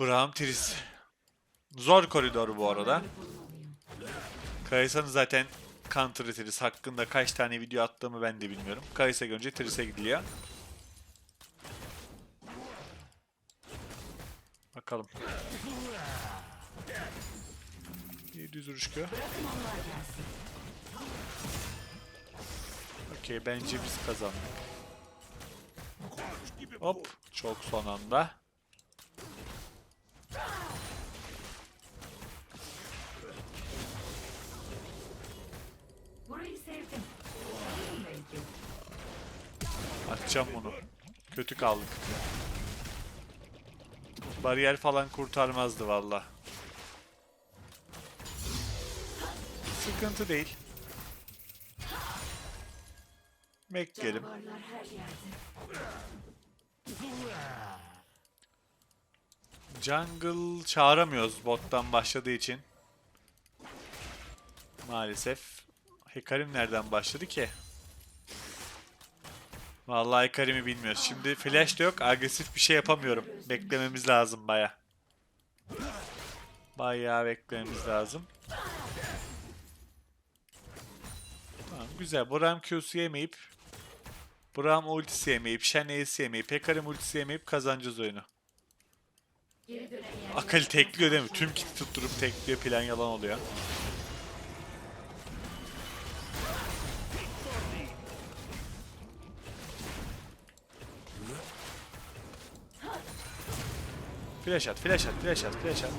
Braum Tris. Zor koridor bu arada. Kayısa'nın zaten Counter Tris hakkında kaç tane video attığımı ben de bilmiyorum. Kayısa görünce Tris'e gidiliyor. Bakalım. 700 vuruş kö. Okey bence biz kazandık. Hop çok son anda. Burayı sevdim. Belki. Atacağım bunu. Kötü kaldık. Bariyer falan kurtarmazdı valla. Sıkıntı değil. Yerde. Jungle çağıramıyoruz bottan başladığı için. Maalesef. Hekarim nereden başladı ki? Vallahi Hekarim'i bilmiyoruz. Şimdi flash da yok. Agresif bir şey yapamıyorum. Beklememiz lazım baya. Bayağı beklememiz lazım. Tamam güzel. Buram Q'su yemeyip Buram ultisi yemeyip, Shen E'si yemeyip, Hekarim ultisi yemeyip kazanacağız oyunu. Akali tekliyor değil mi? Tüm kiti tutturup tekliyor plan yalan oluyor. Flash at, flash at, flash at, flash at.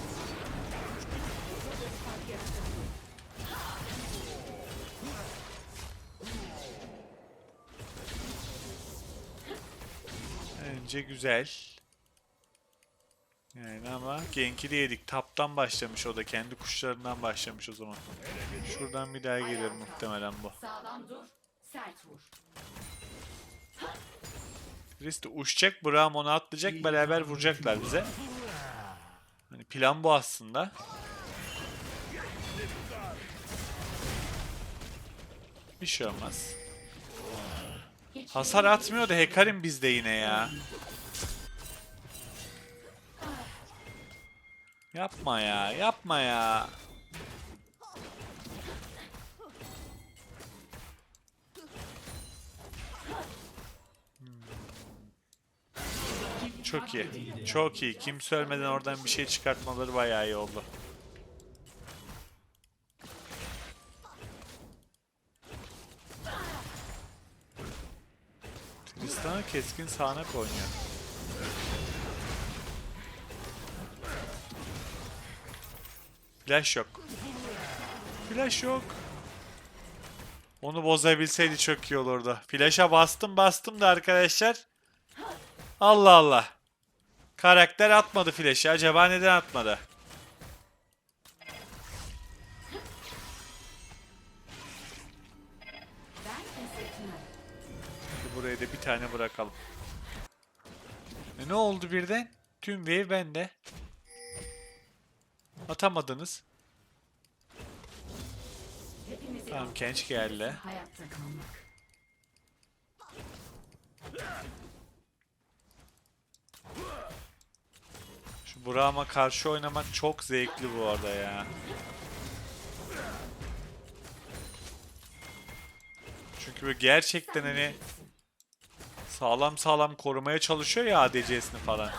Bence güzel. Yani ama Genk'i de yedik. Taptan başlamış o da. Kendi kuşlarından başlamış o zaman. Şuradan bir daha gelir muhtemelen bu. De uçacak. Braum onu atlayacak. Beraber vuracaklar bize. Hani plan bu aslında. Bir şey olmaz. Hasar atmıyor da Hekarim bizde yine ya. Yapma ya, yapma ya. Çok iyi. Çok iyi. Kimse ölmeden oradan bir şey çıkartmaları bayağı iyi oldu. Tristan'a keskin sağanak oynuyor. Flash yok. Flash yok. Onu bozabilseydi çok iyi olurdu. Flash'a bastım bastım da arkadaşlar. Allah Allah. Karakter atmadı flash'ı. Acaba neden atmadı? buraya da bir tane bırakalım. E ne oldu birden? Tüm wave bende. Atamadınız. Tamam Kench geldi. hayatta kalmak. Burak'ıma karşı oynamak çok zevkli bu arada ya. Çünkü böyle gerçekten hani sağlam sağlam korumaya çalışıyor ya ADC'sini falan.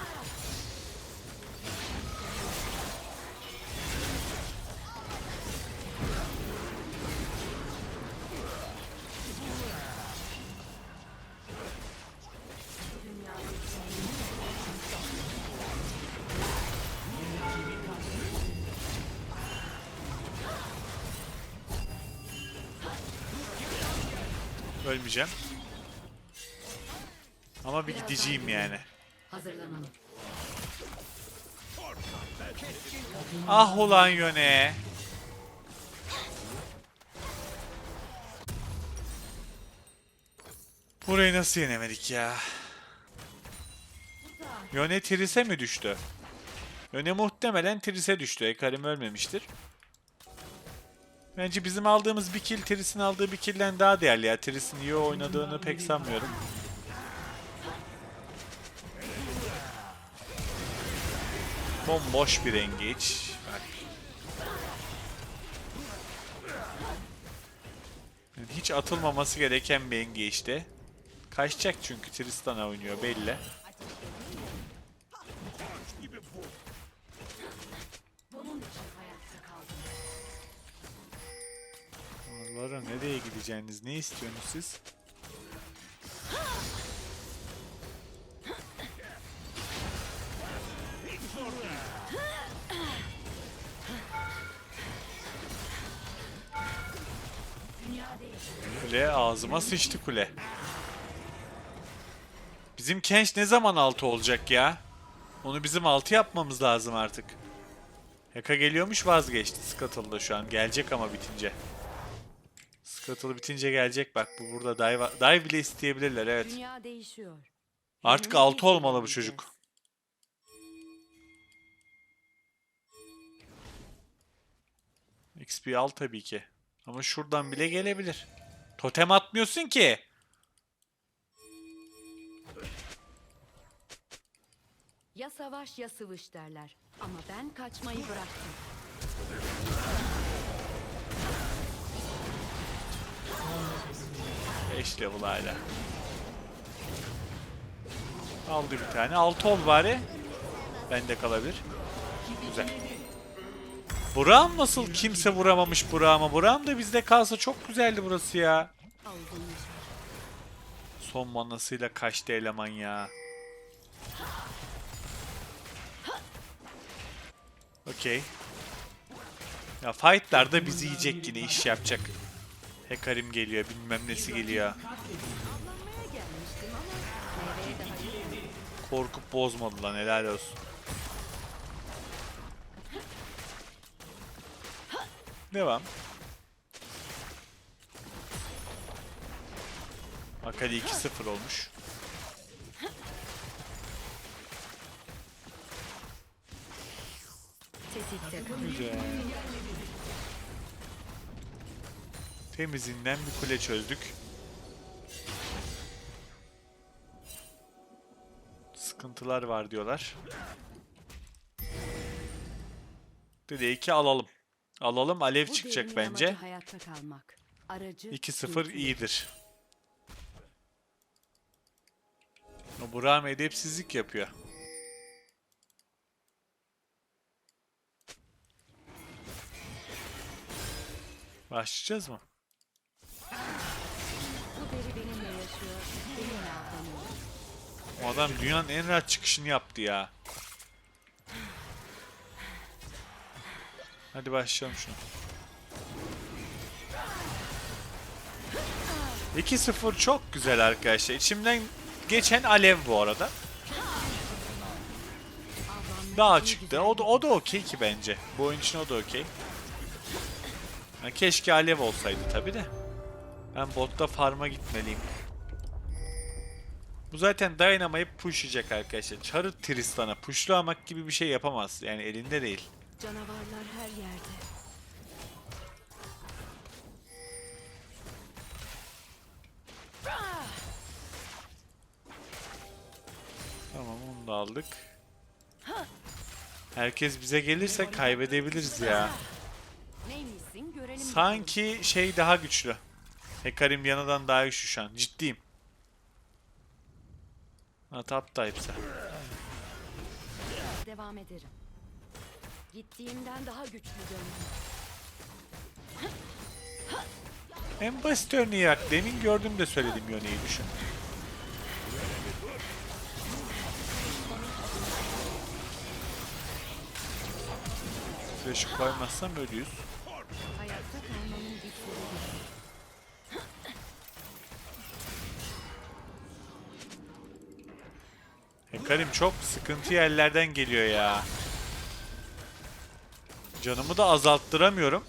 Ölmeyeceğim. Ama bir gideceğim yani. Hazırlanalım. Ah ulan yöne. Burayı nasıl yenemedik ya? Yöne Tris'e mi düştü? Yöne muhtemelen Tris'e düştü. Ekarim ölmemiştir. Bence bizim aldığımız bir kill Tris'in aldığı bir kill'den daha değerli ya. Tris'in iyi oynadığını pek sanmıyorum. Bomboş bir. Yani Hiç atılmaması gereken bir engage'de. Kaçacak çünkü Tristana oynuyor belli. Lara nereye gideceğiniz? Ne istiyorsunuz siz? Kule ağzıma sıçtı kule. Bizim Kench ne zaman altı olacak ya? Onu bizim altı yapmamız lazım artık. Heka geliyormuş vazgeçti. Scuttle'da şu an. Gelecek ama bitince. Scuttle bitince gelecek bak. Bu burada dive, dive bile isteyebilirler evet. Dünya değişiyor. Artık bir 6 şey olmalı bu çocuk. XP al tabii ki. Ama şuradan bile gelebilir. Totem atmıyorsun ki. Ya savaş ya sıvış derler. Ama ben kaçmayı bıraktım. Beş level hala. Aldı bir tane. 6 ol bari. Bende kalabilir. Güzel. Buram nasıl kimse vuramamış Burak'ıma. Buram da bizde kalsa çok güzeldi burası ya. Son manasıyla kaçtı eleman ya. Okey. Ya fightlarda bizi yiyecek yine iş yapacak. Hekarim geliyor bilmem nesi geliyor. Korkup bozmadı lan helal olsun. Devam. Akali 2-0 olmuş. Güzel. Temizinden bir kule çözdük. Sıkıntılar var diyorlar. Drake'i alalım. Alalım alev Bu çıkacak devrimin bence. amacı hayatta kalmak. Aracı 2-0 kültür. iyidir. O Burak'ım edepsizlik yapıyor. Başlayacağız mı? Adam dünyanın en rahat çıkışını yaptı ya. Hadi başlayalım şunu. 2-0 çok güzel arkadaşlar. İçimden geçen alev bu arada. Daha çıktı. O da, o da okey ki bence. Bu oyun için o da okey. Keşke alev olsaydı tabi de. Ben botta farm'a gitmeliyim. Bu zaten dayanamayıp pushlayacak arkadaşlar. Çarı Tristan'a pushlamak gibi bir şey yapamaz. Yani elinde değil. Canavarlar her yerde. Tamam onu da aldık. Herkes bize gelirse kaybedebiliriz ya. Sanki şey daha güçlü. Hekarim yanadan daha güçlü şu an. Ciddiyim. Top type'sa. Devam ederim. Gittiğimden daha güçlü döndüm. En basit örneği yak. Demin gördüm de söyledim Yone'yi düşün. Flash'ı koymazsam ölüyüz. Hekarim çok sıkıntı yerlerden geliyor ya. Canımı da azalttıramıyorum.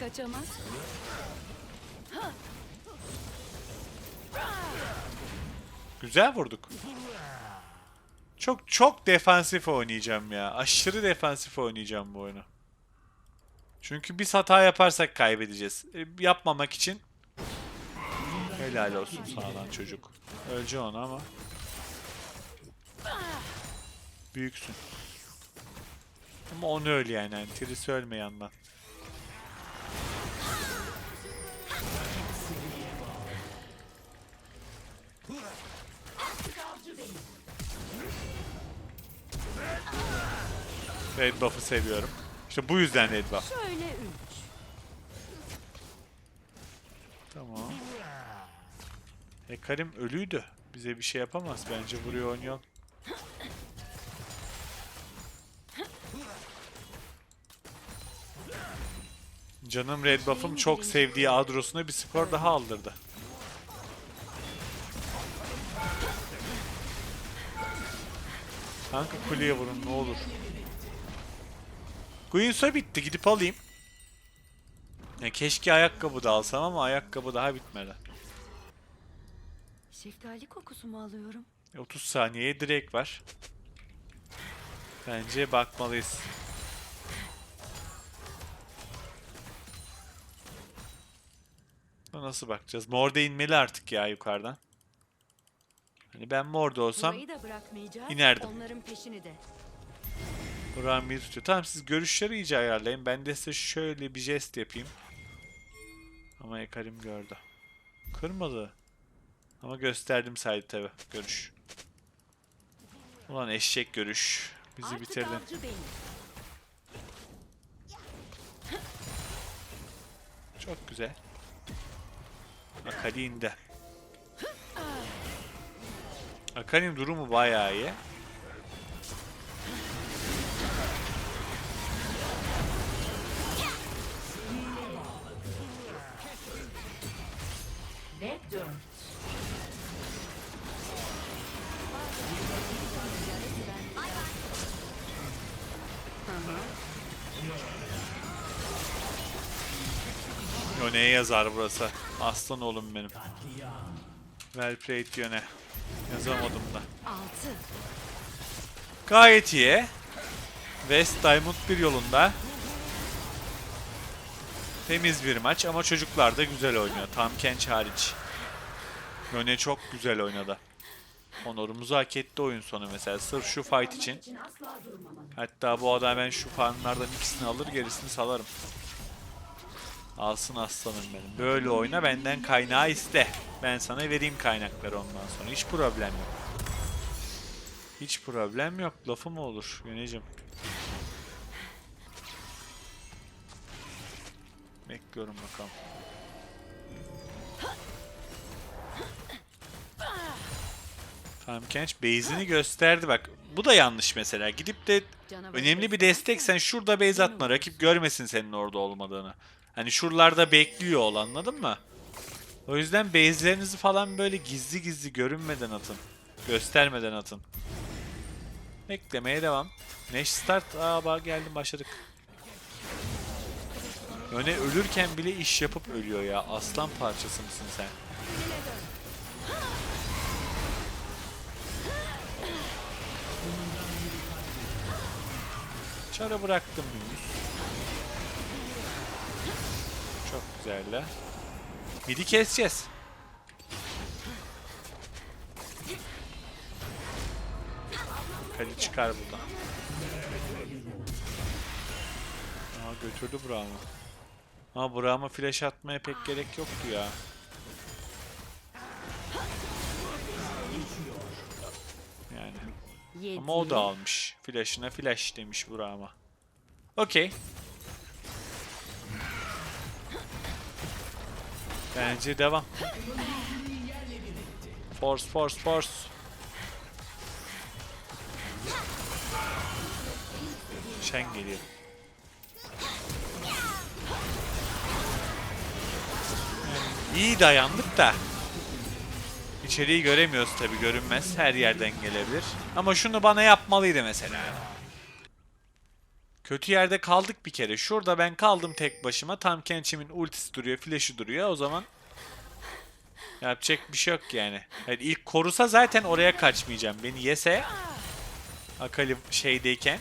Kaçamaz. Güzel vurduk. Çok çok defansif oynayacağım ya. Aşırı defansif oynayacağım bu oyunu. Çünkü biz hata yaparsak kaybedeceğiz. E, yapmamak için helal olsun sana lan çocuk. Öleceğim onu ama. Büyüksün. Ama onu öl yani. yani Tris ölme yandan. Red buff'ı seviyorum. İşte bu yüzden red buff. Şöyle üç. Tamam. E Karim ölüydü. Bize bir şey yapamaz. Bence buraya oynuyor. Canım Red Buff'ım çok sevdiği Adros'una bir skor daha aldırdı. Kanka kuleye vurun ne olur. Guinsoo bitti gidip alayım. Ya keşke ayakkabı da alsam ama ayakkabı daha bitmedi. Şeftali kokusu mu alıyorum? E, 30 saniyeye direkt var. Bence bakmalıyız. Nasıl bakacağız? Morda inmeli artık ya yukarıdan. Hani ben morda olsam da inerdim. Onların peşini de. Buran bir tutuyor. Tamam siz görüşleri iyice ayarlayın. Ben de size şöyle bir jest yapayım. Ama Ekarim gördü. Kırmadı. Ama gösterdim saydı tabi. Görüş. Ulan eşek görüş. Bizi Artık benim. Çok güzel. Akali indi. Akali'nin durumu bayağı iyi. Ve Yone'ye yazar burası. Aslan oğlum benim. Well played Yone. Yazamadım da. Gayet iyi. West Diamond bir yolunda. Temiz bir maç ama çocuklar da güzel oynuyor. Tam Kenç hariç. Yone çok güzel oynadı. Onurumuzu hak etti oyun sonu mesela. Sırf şu fight için. Hatta bu adam ben şu farmlardan ikisini alır gerisini salarım. Alsın aslanım benim. Böyle oyna benden kaynağı iste. Ben sana vereyim kaynakları ondan sonra. Hiç problem yok. Hiç problem yok. Lafı mı olur Yönecim? Bekliyorum bakalım. Tamam Kenç base'ini gösterdi bak. Bu da yanlış mesela. Gidip de önemli bir beslersen destek sen şurada base atma. Rakip görmesin senin orada olmadığını. Hani şuralarda bekliyor ol anladın mı? O yüzden base'lerinizi falan böyle gizli gizli görünmeden atın. Göstermeden atın. Beklemeye devam. Neş start. Aa bak geldim başladık. Öne ölürken bile iş yapıp ölüyor ya. Aslan parçası mısın sen? Çara bıraktım. Çok güzel la. Midi keseceğiz. Kali çıkar buradan. Aa götürdü Braum'u. Ama Braum'a flash atmaya pek gerek yoktu ya. Yani. Ama o da almış. Flash'ına flash demiş Braum'a. Okey. Bence devam. Force, force, force. Shen geliyor. İyi dayandık da. İçeriği göremiyoruz tabi görünmez. Her yerden gelebilir. Ama şunu bana yapmalıydı mesela. Kötü yerde kaldık bir kere. Şurada ben kaldım tek başıma. Tam Kenchim'in ultisi duruyor, flash'ı duruyor. O zaman yapacak bir şey yok yani. yani ilk korusa zaten oraya kaçmayacağım. Beni yese Akali şeydeyken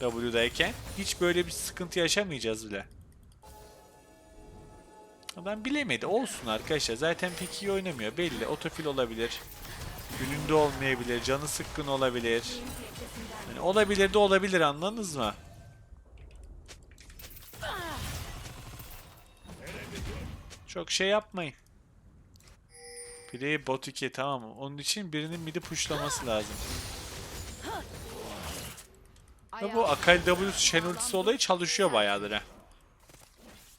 W'dayken hiç böyle bir sıkıntı yaşamayacağız bile. Adam bilemedi. Olsun arkadaşlar. Zaten pek iyi oynamıyor. Belli. Otofil olabilir. Gününde olmayabilir, canı sıkkın olabilir. Yani olabilir de olabilir anladınız mı? Çok şey yapmayın. Play bot 2 tamam mı? Onun için birinin midi pushlaması lazım. Ya bu Akali W Shen ultisi olayı çalışıyor bayağıdır ha.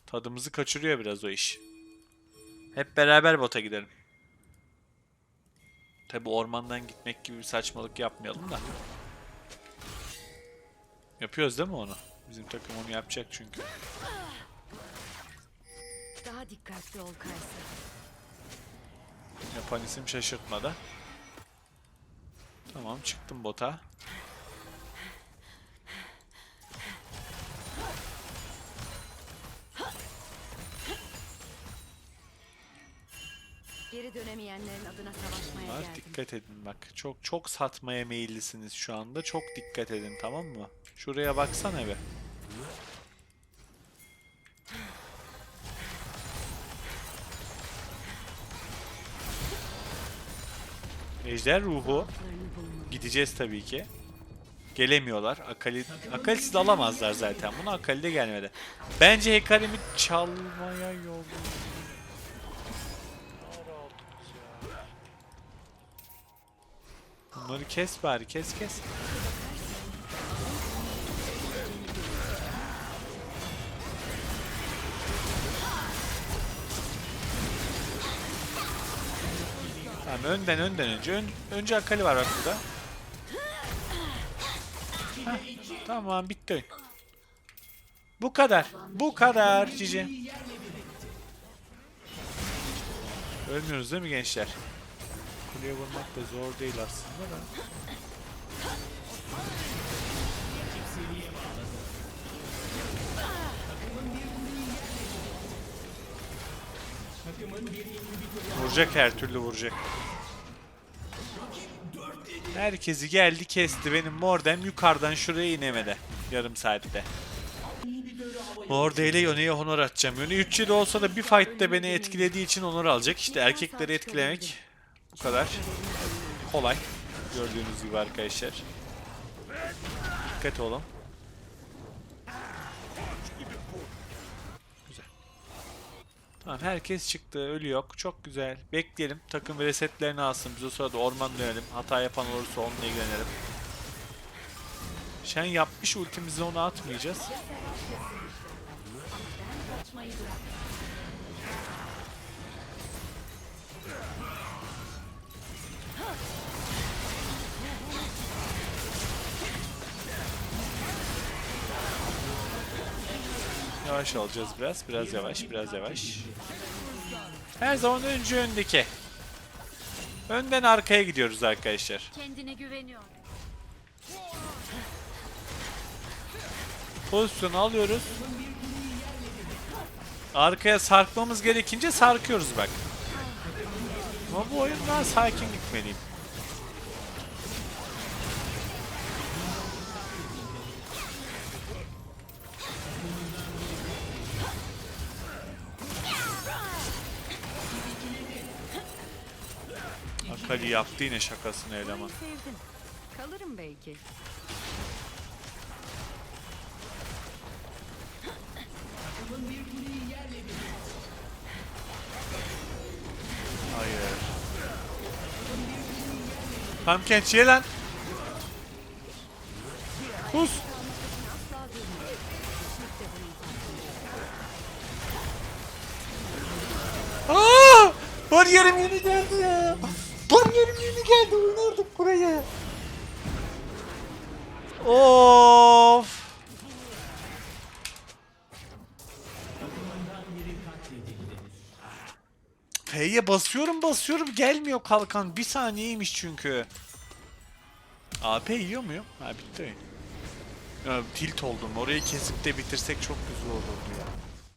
Tadımızı kaçırıyor biraz o iş. Hep beraber bota gidelim. Tabi ormandan gitmek gibi bir saçmalık yapmayalım da. Yapıyoruz değil mi onu? Bizim takım onu yapacak çünkü. Daha dikkatli ol Kaysa. Yapan isim şaşırtmadı. Tamam çıktım bota. Geri dönemeyenlerin adına savaşmaya Var, geldim. dikkat edin bak. Çok çok satmaya meyillisiniz şu anda. Çok dikkat edin tamam mı? Şuraya baksana be. Ejder ruhu. Gideceğiz tabii ki. Gelemiyorlar. Akali, Akali'siz alamazlar zaten. Bunu Akali de gelmedi. Bence Hecarim'i çalmaya yol. Bunları kes bari kes kes. Tamam önden önden önce. Ön, önce Akali var bak burada. Tamam bitti. Bu kadar. Bu kadar cici. Ölmüyoruz değil mi gençler? Kuleye vurmak da zor değil aslında da. Vuracak her türlü vuracak. Herkesi geldi kesti. Benim Mordem yukarıdan şuraya inemedi. Yarım saatte. Morde ile Yone'ye honor atacağım. Yone 3 yıl olsa da bir fight'te beni etkilediği için honor alacak. İşte erkekleri etkilemek bu kadar kolay. Gördüğünüz gibi arkadaşlar. Dikkat olun. Tamam herkes çıktı. Ölü yok. Çok güzel. Bekleyelim. Takım resetlerini alsın. Biz o sırada orman dönelim. Hata yapan olursa onunla ilgilenelim. Şen yapmış ultimizi ona atmayacağız. Yavaş olacağız biraz. Biraz yavaş, biraz yavaş. Her zaman önce öndeki. Önden arkaya gidiyoruz arkadaşlar. Kendine güveniyor. Pozisyonu alıyoruz. Arkaya sarkmamız gerekince sarkıyoruz bak. Ama bu oyun daha sakin gitmeliyim. Akali yaptı yine şakasını eleman. Kalırım belki. Hayır. Pumpkin çiğ lan. Kus. Asla durma. Kesinlikle bunun Aa! Var yarım yeni geldi yarım yeni geldi oynardık buraya. Of. F'ye basıyorum basıyorum gelmiyor kalkan. Bir saniyeymiş çünkü. AP yiyor muyum? Ha bitti. Ya, tilt oldum. Orayı kesip de bitirsek çok güzel olurdu ya.